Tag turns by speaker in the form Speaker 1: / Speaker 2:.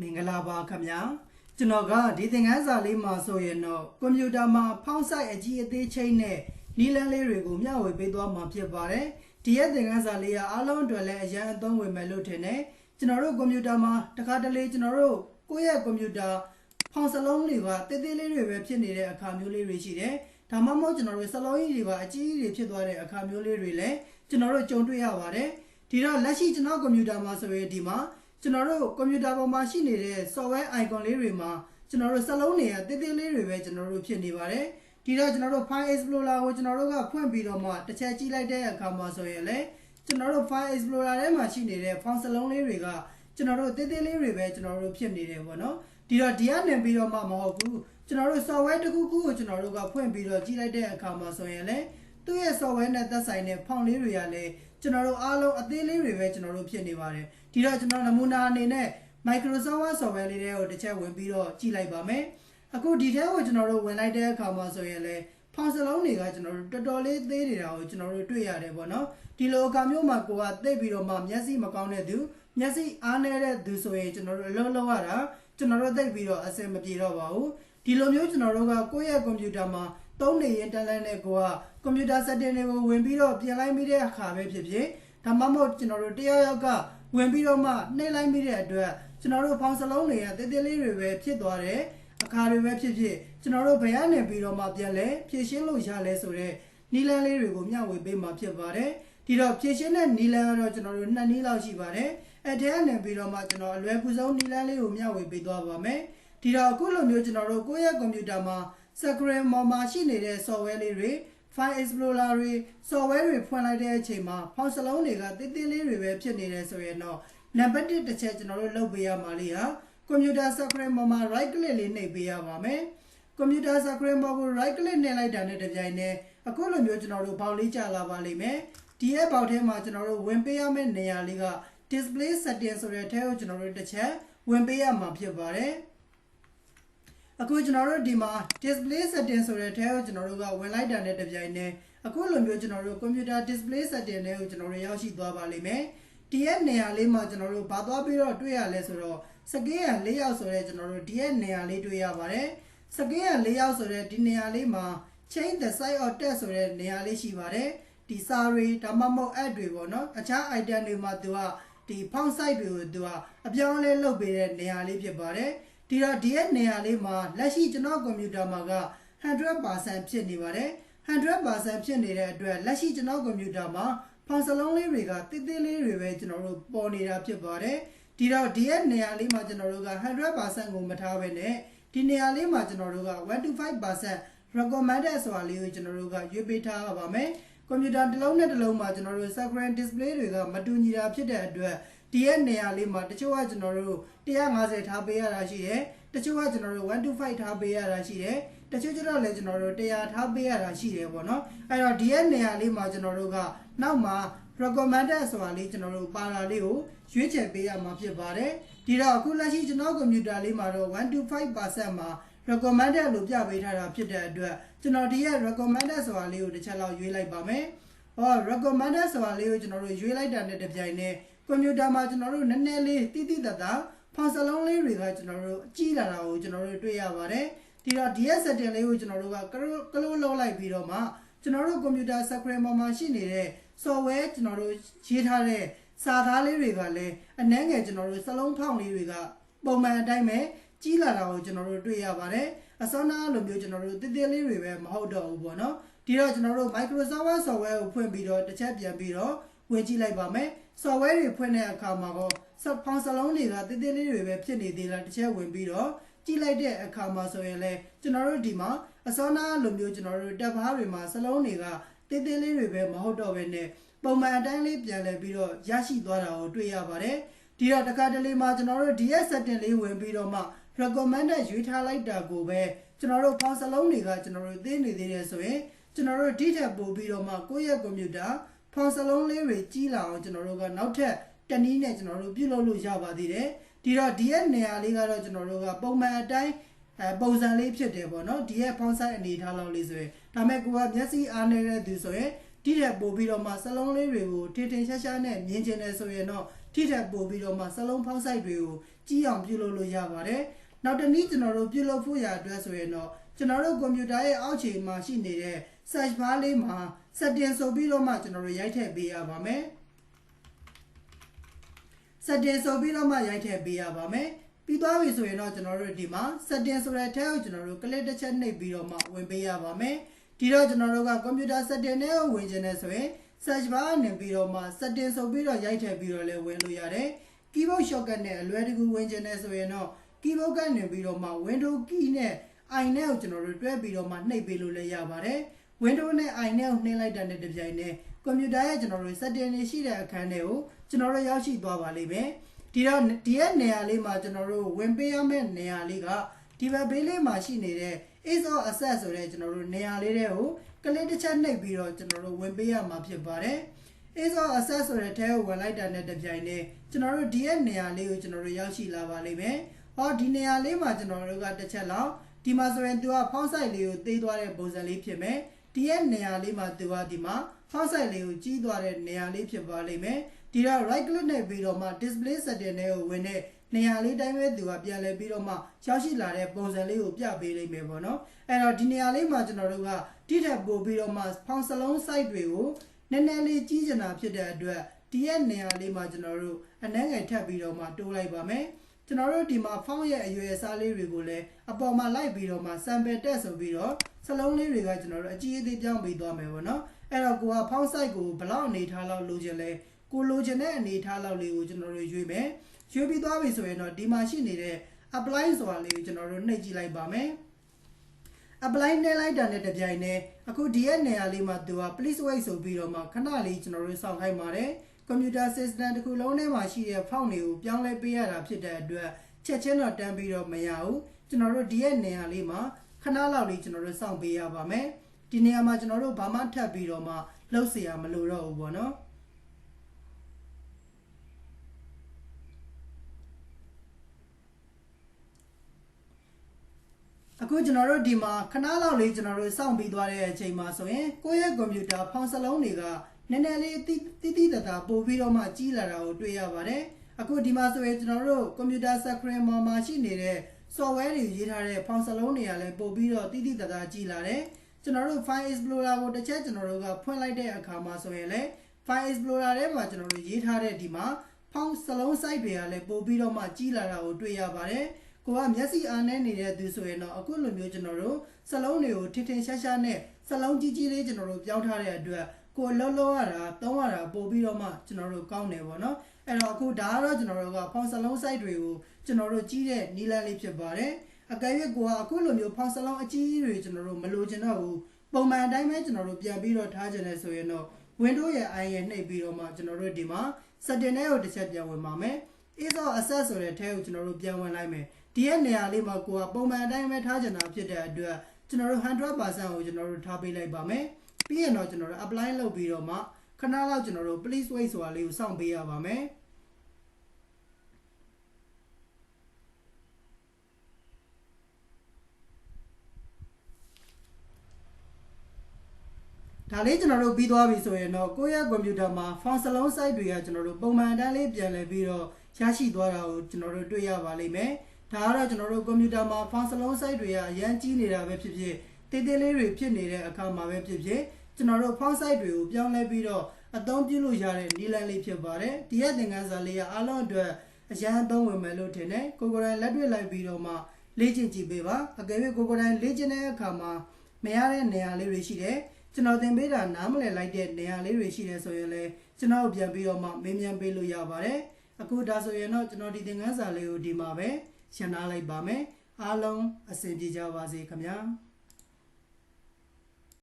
Speaker 1: မင်္ဂလာပါခင်ဗျာကျွန်တော်ကဒီသင်ခန်းစာလေးမှာဆိုရင်တော့ကွန်ပျူတာမှာဖောင်းဆိုင်အကြီးအသေးချိန်နဲ့နီလန်းလေးတွေကိုမျှဝေပေးသွားမှာဖြစ်ပါတယ်ဒီရဲ့သင်ခန်းစာလေးကအားလုံးအတွက်လည်းအရန်အသုံးဝင်မယ်လို့ထင်တယ်ကျွန်တော်တို့ကွန်ပျူတာမှာတခါတလေကျွန်တော်တို့ကိုယ့်ရဲ့ကွန်ပျူတာဖောင်းစလုံးတွေကတေးသေးလေးတွေပဲဖြစ်နေတဲ့အခါမျိုးလေးတွေရှိတယ်ဒါမှမဟုတ်ကျွန်တော်တို့စလုံးကြီးတွေကအကြီးကြီးတွေဖြစ်သွားတဲ့အခါမျိုးလေးတွေလည်းကျွန်တော်တို့ကြုံတွေ့ရပါတယ်ဒီတော့လက်ရှိကျွန်တော်ကွန်ပျူတာမှာဆိုရင်ဒီမှာ ကျွန်တော်တို့ကွန်ပျူတာပေါ်မှာရှိနေတဲ့ software icon လေးတွေမှာကျွန်တော်တို့စလုံးတွေကတိတိလေးတွေပဲကျွန်တော်တို့ဖြစ်နေပါတယ်ဒီတော့ကျွန်တော်တို့ file explorer ကိုကျွန်တော်တို့ကဖွင့်ပြီးတော့မှတစ်ချက်ကြည့်လိုက်တဲ့အခါမှာဆိုရင်လေကျွန်တော်တို့ file explorer ထဲမှာရှိနေတဲ့ font စလုံးလေးတွေကကျွန်တော်တို့တိတိလေးတွေပဲကျွန်တော်တို့ဖြစ်နေတယ်ပေါ့နော်ဒီတော့ဒီကနေပြီးတော့မှမဟုတ်ဘူးကျွန်တော်တို့ software တစ်ခုခုကိုကျွန်တော်တို့ကဖွင့်ပြီးတော့ကြည့်လိုက်တဲ့အခါမှာဆိုရင်လေသူ့ရဲ့ software နဲ့သက်ဆိုင်တဲ့ font လေးတွေကလည်း ကျွန်တော်တို့အားလုံးအသေးလေးတွေပဲကျွန်တော်တို့ဖြစ်နေပါတယ်ဒီတော့ကျွန်တော်နမူနာအနေနဲ့ Microsoft Word software လေးတွေကိုတစ်ချက်ဝင်ပြီးတော့ကြည့်လိုက်ပါမယ်အခုဒီထဲကိုကျွန်တော်တို့ဝင်လိုက်တဲ့အခါမှာဆိုရင်လေဖောင်စလုံးတွေကကျွန်တော်တို့တော်တော်လေးသေးနေတာကိုကျွန်တော်တို့တွေ့ရတယ်ပေါ့နော်ဒီလိုအခါမျိုးမှာကိုကသိပြီးတော့မှမျက်စိမကောင်းတဲ့သူမျက်စိအားနေတဲ့သူဆိုရင်ကျွန်တော်တို့အလုံးလုံးရတာကျွန်တော်တို့သိပြီးတော့အဆင်မပြေတော့ပါဘူးဒီလိုမျိုးကျွန်တော်တို့ကကိုယ့်ရဲ့ကွန်ပျူတာမှာ သုံးနေရင်တန်းလန်းနဲ့ကိုကကွန်ပျူတာ setting တွေကိုဝင်ပြီးတော့ပြင်လိုက်မိတဲ့အခါပဲဖြစ်ဖြစ်ဒါမှမဟုတ်ကျွန်တော်တို့တယောက်ယောက်ကဝင်ပြီးတော့မှနှိမ့်လိုက်မိတဲ့အတွက်ကျွန်တော်တို့ဖောင်စလုံးတွေကတေးသေးလေးတွေပဲဖြစ်သွားတယ်အခါတွေပဲဖြစ်ဖြစ်ကျွန်တော်တို့ဘယ်ကနေပြီးတော့မှပြန်လဲဖြည့်ရှင်းလို့ရလဲဆိုတော့နီလန်းလေးတွေကိုမျှဝေပေးမှာဖြစ်ပါတယ်ဒီတော့ဖြည့်ရှင်းတဲ့နီလန်းကတော့ကျွန်တော်တို့နှစ်နည်းလောက်ရှိပါတယ်အဲ့ထဲကနေပြီးတော့မှကျွန်တော်အလွယ်ကူဆုံးနီလန်းလေးကိုမျှဝေပေးသွားပါမယ် ဒီတော့အခုလိုမျိုးကျွန်တော်တို့ကိုယ့်ရဲ့ကွန်ပျူတာမှာ screen ပေါ်မှာရှိနေတဲ့ software လေးတွေ file explorer တွေ software တွေဖွင့်လိုက်တဲ့အချိန်မှာဖောင်စလုံးတွေကတိတိလေးတွေပဲဖြစ်နေတယ်ဆိုရင်တော့နံပါတ်1တစ်ချက်ကျွန်တော်တို့လုပ်ပေးရမှာလေးဟာကွန်ပျူတာ screen ပေါ်မှာ right click လေးနှိပ်ပေးရပါမယ်ကွန်ပျူတာ screen ပေါ်ကို right click နှိပ်လိုက်တာနဲ့တပြိုင်နက်အခုလိုမျိုးကျွန်တော်တို့ပေါက်လေးကြာလာပါလိမ့်မယ်ဒီရဲ့ပေါက်ထဲမှာကျွန်တော်တို့ဝင်ပေးရမယ့်နေရာလေးက display setting ဆိုတဲ့အထဲကိုကျွန်တော်တို့တစ်ချက်ဝင်ပေးရမှာဖြစ်ပါတယ် အခုကျွန်တော်တို့ဒီမှာ display setting ဆိုတဲ့ထဲကိုကျွန်တော်တို့ကဝင်လိုက်တာနဲ့တပြိုင်နက်အခုလိုမျိုးကျွန်တော်တို့ computer display setting တွေကိုကျွန်တော်တို့ရောက်ရှိသွားပါလိမ့်မယ်ဒီရဲ့နေရာလေးမှာကျွန်တော်တို့ဘာသွားပြီးတော့တွေ့ရလဲဆိုတော့စကေးရ၄ရောက်ဆိုတဲ့ကျွန်တော်တို့ဒီရဲ့နေရာလေးတွေ့ရပါတယ်စကေးရ၄ရောက်ဆိုတဲ့ဒီနေရာလေးမှာ change the size of text ဆိုတဲ့နေရာလေးရှိပါတယ်ဒီစာတွေဒါမှမဟုတ် add တွေပေါ့နော်အခြား item တွေမှာသူကဒီ font size တွေကိုသူကအပြောင်းအလဲလုပ်ပေးတဲ့နေရာလေးဖြစ်ပါတယ် ဒီတော့ဒီရဲ့နေရာလေးမှာလက်ရှိကျွန်တော်ကွန်ပျူတာမှာက100%ဖြစ်နေပါတယ်100%ဖြစ်နေတဲ့အတွက်လက်ရှိကျွန်တော်ကွန်ပျူတာမှာဖောင်စလုံးလေးတွေကတိတိလေးတွေပဲကျွန်တော်တို့ပေါ်နေတာဖြစ်ပါတယ်ဒီတော့ဒီရဲ့နေရာလေးမှာကျွန်တော်တို့က100%ကိုမထားဘဲနဲ့ဒီနေရာလေးမှာကျွန်တော်တို့က125% recommended ဆိုတာလေးကိုကျွန်တော်တို့ကရွေးပေးထားပါမယ်ကွန်ပျူတာတစ်လုံးနဲ့တစ်လုံးမှာကျွန်တော်တို့ screen display တွေကမတူညီတာဖြစ်တဲ့အတွက် ဒီရဲ့နေရာလေးမှာတချို့ကကျွန်တော်တို့150ထားပေးရတာရှိတယ်တချို့ကကျွန်တော်တို့125ထားပေးရတာရှိတယ်တချို့ကျတော့လည်းကျွန်တော်တို့100ထားပေးရတာရှိတယ်ပေါ့နော်အဲ့တော့ဒီရဲ့နေရာလေးမှာကျွန်တော်တို့ကနောက်မှာ recommended ဆိုတာလေးကျွန်တော်တို့ပါလာလေးကိုရွေးချယ်ပေးရမှာဖြစ်ပါတယ်ဒီတော့အခုလက်ရှိကျွန်တော်ကွန်ပျူတာလေးမှာတော့125%မှာ recommended လို့ပြပေးထားတာဖြစ်တဲ့အတွက်ကျွန်တော်ဒီရဲ့ recommended ဆိုတာလေးကိုတစ်ချက်လောက်ရွေးလိုက်ပါမယ်ဟော recommended ဆိုတာလေးကိုကျွန်တော်တို့ရွေးလိုက်တာနဲ့တပြိုင်နက် ကွန်ပျူတာမှာကျွန်တော်တို့နည်းနည်းလေးတိတိတတ်တာဖောင်စလုံးလေးတွေကကျွန်တော်တို့အကြည့်လာတာကိုကျွန်တော်တို့တွေ့ရပါတယ်ဒီတော့ DS setting လေးကိုကျွန်တော်တို့ကကလို့ကလို့လောက်လိုက်ပြီးတော့မှကျွန်တော်တို့ကွန်ပျူတာ screen ပေါ်မှာရှိနေတဲ့ software ကျွန်တော်တို့ရေးထားတဲ့စာသားလေးတွေကလည်းအနှဲငယ်ကျွန်တော်တို့စလုံးဖောင်လေးတွေကပုံမှန်အတိုင်းပဲကြီးလာတာကိုကျွန်တော်တို့တွေ့ရပါတယ်အစောနာလိုမျိုးကျွန်တော်တို့တည်တည်လေးတွေပဲမဟုတ်တော့ဘူးပေါ့နော်ဒီတော့ကျွန်တော်တို့ Microsoft Word software ကိုဖွင့်ပြီးတော့တစ်ချက်ပြန်ပြီးတော့ ဝင်ကြည့်လိုက်ပါမယ် software တွေဖွင့်တဲ့အခါမှာတော့စဖောင်စလုံးတွေကတည်တည်လေးတွေပဲဖြစ်နေသေးလားတစ်ချက်ဝင်ပြီးတော့ကြည့်လိုက်တဲ့အခါမှာဆိုရင်လည်းကျွန်တော်တို့ဒီမှာအစောနာလိုမျိုးကျွန်တော်တို့တပ်ဖားတွေမှာစလုံးတွေကတည်တည်လေးတွေပဲမဟုတ်တော့ဘဲနဲ့ပုံမှန်အတိုင်းလေးပြန်လဲပြီးတော့ရရှိသွားတာကိုတွေ့ရပါတယ်ဒီတော့တခါတလေမှာကျွန်တော်တို့ DS setting လေးဝင်ပြီးတော့မှ recommended ရွေးထားလိုက်တာကိုပဲကျွန်တော်တို့ဖောင်စလုံးတွေကကျွန်တော်တို့သိနေသေးတယ်ဆိုရင်ကျွန်တော်တို့ဒီထက်ပိုပြီးတော့မှကိုယ့်ရဲ့ ကွန်ပျူတာဖောင်စလုံးလေးတွေကြီးလာအောင်ကျွန်တော်တို့ကနောက်ထပ်တနည်းနဲ့ကျွန်တော်တို့ပြုလုပ်လို့ရပါသေးတယ်ဒီတော့ဒီရဲ့နေရာလေးကတော့ကျွန်တော်တို့ကပုံမှန်အတိုင်းအဲပုံစံလေးဖြစ်တယ်ပေါ့နော်ဒီရဲ့ဖောင်ဆိုင်အနေထားလောက်လေးဆိုရင်ဒါမဲ့ကိုကမျက်စိအားနေတဲ့သူဆိုရင်ဒီထက်ပိုပြီးတော့မှစလုံးလေးတွေကိုထင်ထင်ရှားရှားနဲ့မြင်ကျင်တယ်ဆိုရင်တော့ထိထက်ပို့ပြီးတော့မှစလုံးဖောက်ဆိုင်တွေကိုကြီးအောင်ပြုလုပ်လို့ရပါတယ်နောက်တစ်နည်းကျွန်တော်တို့ပြုလုပ်ဖို့ရအတွက်ဆိုရင်တော့ကျွန်တော်တို့ကွန်ပျူတာရဲ့အောက်ခြေမှာရှိနေတဲ့ search bar လေးမှာ setting ဆိုပြီးတော့မှကျွန်တော်တို့ရိုက်ထည့်ပေးရပါမယ် setting ဆိုပြီးတော့မှရိုက်ထည့်ပေးရပါမယ်ပြီးသွားပြီဆိုရင်တော့ကျွန်တော်တို့ဒီမှာ setting ဆိုတဲ့ tab ကိုကျွန်တော်တို့ click တစ်ချက်နှိပ်ပြီးတော့မှဝင်ပေးရပါမယ်ဒီတော့ကျွန်တော်တို့က computer setting နဲ့ဝင်ခြင်းနဲ့ဆိုရင် search bar နဲ့ပြီးတော့မှ setting ဆိုပြီးတော့ရိုက်ထည့်ပြီးတော့လည်းဝင်လို့ရတယ် keyboard shortcut နဲ့အလွယ်တကူဝင်ခြင်းနဲ့ဆိုရင်တော့ keyboard ကနေပြီးတော့မှ window key နဲ့ i နဲ့ကိုကျွန်တော်တို့တွဲပြီးတော့မှနှိပ်ပေးလို့လည်းရပါတယ် window နဲ့ i နဲ့ကိုနှိပ်လိုက်တဲ့နဲ့တပြိုင်နက်ကွန်ပျူတာရဲ့ကျွန်တော်တို့ setting တွေရှိတဲ့အခန်းတွေကိုကျွန်တော်တို့ရောက်ရှိသွားပါလိမ့်မယ်ဒီတော့ဒီရဲ့နေရာလေးမှာကျွန်တော်တို့ဝင်ပေးရမယ့်နေရာလေးကဒီဘက်ဘေးလေးမှာရှိနေတဲ့ is of access ဆိုတဲ့ကျွန်တော်တို့နေရာလေးတွေကိုကလစ်တစ်ချက်နှိပ်ပြီးတော့ကျွန်တော်တို့ဝင်ပေးရမှာဖြစ်ပါတယ် is of access ဆိုတဲ့ထဲကိုဝင်လိုက်တာနဲ့တပြိုင်နက်ကျွန်တော်တို့ဒီရဲ့နေရာလေးကိုကျွန်တော်တို့ရောက်ရှိလာပါလိမ့်မယ်ဟောဒီနေရာလေးမှာကျွန်တော်တို့ကတစ်ချက်လောက်ဒီမှာဆိုရင်သူကဖောင်းဆိုင်လေးကိုသေးသွားတဲ့ပုံစံလေးဖြစ်မယ် ဒီရဲ့နေရာလေးမှာသူကဒီမှာဖောင်းဆိုင်လေးကိုကြီးသွားတဲ့နေရာလေးဖြစ်ပါလိမ့်မယ်ဒီတော့ right click နဲ့ပြီးတော့မှ display setting နဲ့ကိုဝင်တဲ့နေရာလေးတိုင်းပဲသူကပြန်လဲပြီးတော့မှရောက်ရှိလာတဲ့ပုံစံလေးကိုပြပေးလိမ့်မယ်ပေါ့နော်အဲ့တော့ဒီနေရာလေးမှာကျွန်တော်တို့ကတိထက်ပို့ပြီးတော့မှဖောင်းစလုံး site တွေကိုနည်းနည်းလေးကြီးကျင်တာဖြစ်တဲ့အတွက်ဒီရဲ့နေရာလေးမှာကျွန်တော်တို့အနှဲငယ်ထပ်ပြီးတော့မှတိုးလိုက်ပါမယ် ကျွန်တော်တို့ဒီမှာဖောင်းရဲ့အရွယ်အစားလေးတွေကိုလည်းအပေါ်မှာလိုက်ပြီးတော့မှ sample တက်ဆိုပြီးတော့စလုံးလေးတွေကကျွန်တော်တို့အကြီးအသေးပြောင်းပေးသွားမယ်ပေါ့နော်အဲ့တော့ကိုကဖောင်း site ကိုဘယ်လောက်အနေထားလောက်လိုချင်လဲကိုလိုချင်တဲ့အနေထားလောက်လေးကိုကျွန်တော်တို့ရွေးမယ်ရွေးပြီးသွားပြီဆိုရင်တော့ဒီမှာရှိနေတဲ့ apply ဆိုတာလေးကိုကျွန်တော်တို့နှိပ်ကြည့်လိုက်ပါမယ် apply နဲ့လိုက်တာနဲ့တပြိုင်နက်အခုဒီရဲ့နေရာလေးမှာသူက please wait ဆိုပြီးတော့မှခဏလေးကျွန်တော်တို့စောင့်ခိုင်းပါတယ် computer system တစ်ခုလုံးထဲမှာရှိတဲ့ font တွေကိုပြောင်းလဲပေးရတာဖြစ်တဲ့အတွက်ချက်ချင်းတော့တန်းပြီးတော့မရဘူးကျွန်တော်တို့ဒီရဲ့နေရာလေးမှာခဏလောက်လေးကျွန်တော်တို့စောင့်ပေးရပါမယ်ဒီနေရာမှာကျွန်တော်တို့ဘာမှထပ်ပြီးတော့မှလှုပ်เสียမလို့တော့ဘူးပေါ့နော်အခုကျွန်တော်တို့ဒီမှာခဏလောက်လေးကျွန်တော်တို့စောင့်ပြီးသွားတဲ့အချိန်မှာဆိုရင်ကိုယ့်ရဲ့ကွန်ပျူတာဖောင်စလုံးတွေက နည်းနည်းလေးတိတိတိတတာပို့ပြီးတော့မှကြီးလာတာကိုတွေ့ရပါတယ်အခုဒီမှာဆိုရင်ကျွန်တော်တို့ကွန်ပျူတာ screen မှာမှာရှိနေတဲ့ software တွေရေးထားတဲ့ဖောင်စလုံးတွေကလည်းပို့ပြီးတော့တိတိတတာကြီးလာတယ်ကျွန်တော်တို့ file explorer ကိုတစ်ချက်ကျွန်တော်တို့ကဖွင့်လိုက်တဲ့အခါမှာဆိုရင်လည်း file explorer ထဲမှာကျွန်တော်တို့ရေးထားတဲ့ဒီမှာဖောင်စလုံး site တွေကလည်းပို့ပြီးတော့မှကြီးလာတာကိုတွေ့ရပါတယ်ကိုကမျက်စိအားနဲ့နေတဲ့သူဆိုရင်တော့အခုလိုမျိုးကျွန်တော်တို့စလုံးတွေကိုထင်ထင်ရှားရှားနဲ့စလုံးကြီးကြီးလေးကျွန်တော်တို့ပြောင်းထားတဲ့အတွက် ကိုလှုပ်လှုပ်ရတာတောင်းရတာပို့ပြီးတော့မှကျွန်တော်တို့ကောင်းတယ်ပေါ့နော်အဲ့တော့အခုဒါကတော့ကျွန်တော်တို့ကဖောင်စလုံး site တွေကိုကျွန်တော်တို့ကြီးတဲ့နီးလန်းလေးဖြစ်ပါတယ်အကယ်၍ကိုကအခုလိုမျိုးဖောင်စလုံးအကြီးတွေကျွန်တော်တို့မလိုချင်တော့ဘူးပုံမှန်အတိုင်းပဲကျွန်တော်တို့ပြန်ပြီးတော့ထားကြတယ်ဆိုရင်တော့ window ရဲ့ i ရဲ့နှိပ်ပြီးတော့မှကျွန်တော်တို့ဒီမှာ setting နဲ့ကိုတစ်ချက်ပြန်ဝင်ပါမယ် is of access ဆိုတဲ့ထဲကိုကျွန်တော်တို့ပြန်ဝင်လိုက်မယ်ဒီရဲ့နေရာလေးမှာကိုကပုံမှန်အတိုင်းပဲထားချင်တာဖြစ်တဲ့အတွက်ကျွန်တော်တို့100%ကိုကျွန်တော်တို့ထားပေးလိုက်ပါမယ် ပြီးရင်တော့ကျွန်တော်တို့ apply လုပ်ပြီးတော့မှခဏလောက်ကျွန်တော်တို့ please wait ဆိုတာလေးကိုစောင့်ပေးရပါမယ်ဒါလေးကျွန်တော်တို့ပြီးသွားပြီဆိုရင်တော့ကိုယ့်ရဲ့ကွန်ပျူတာမှာ font စလုံး site တွေကကျွန်တော်တို့ပုံမှန်အတိုင်းလေးပြန်လည်ပြီးတော့ရရှိသွားတာကိုကျွန်တော်တို့တွေ့ရပါလိမ့်မယ်။ဒါကတော့ကျွန်တော်တို့ကွန်ပျူတာမှာ font စလုံး site တွေကအရန်ကြီးနေတာပဲဖြစ်ဖြစ် တေးသေးလေးတွေဖြစ်နေတဲ့အခါမှာပဲဖြစ်ဖြစ်ကျွန်တော်တို့ font site တွေကိုပြောင်းလဲပြီးတော့အသုံးပြုလို့ရတဲ့နည်းလမ်းလေးဖြစ်ပါတယ်။ဒီရဲ့သင်ခန်းစာလေးကအားလုံးအတွက်အရန်အသုံးဝင်မယ်လို့ထင်တယ်။ကိုကိုယ်တိုင်လက်တွေ့လိုက်ပြီးတော့မှလေ့ကျင့်ကြည့်ပေးပါ။အကယ်၍ကိုကိုယ်တိုင်လေ့ကျင့်တဲ့အခါမှာမရတဲ့နေရာလေးတွေရှိတယ်။ကျွန်တော်သင်ပေးတာနားမလည်လိုက်တဲ့နေရာလေးတွေရှိတယ်ဆိုရင်လည်းကျွန်တော်ပြန်ပြီးတော့မှမေးမြန်းပေးလို့ရပါတယ်အခုဒါဆိုရင်တော့ကျွန်တော်ဒီသင်ခန်းစာလေးကိုဒီမှာပဲရှင်းထားလိုက်ပါမယ်အားလုံးအဆင်ပြေကြပါစေခင်ဗျာ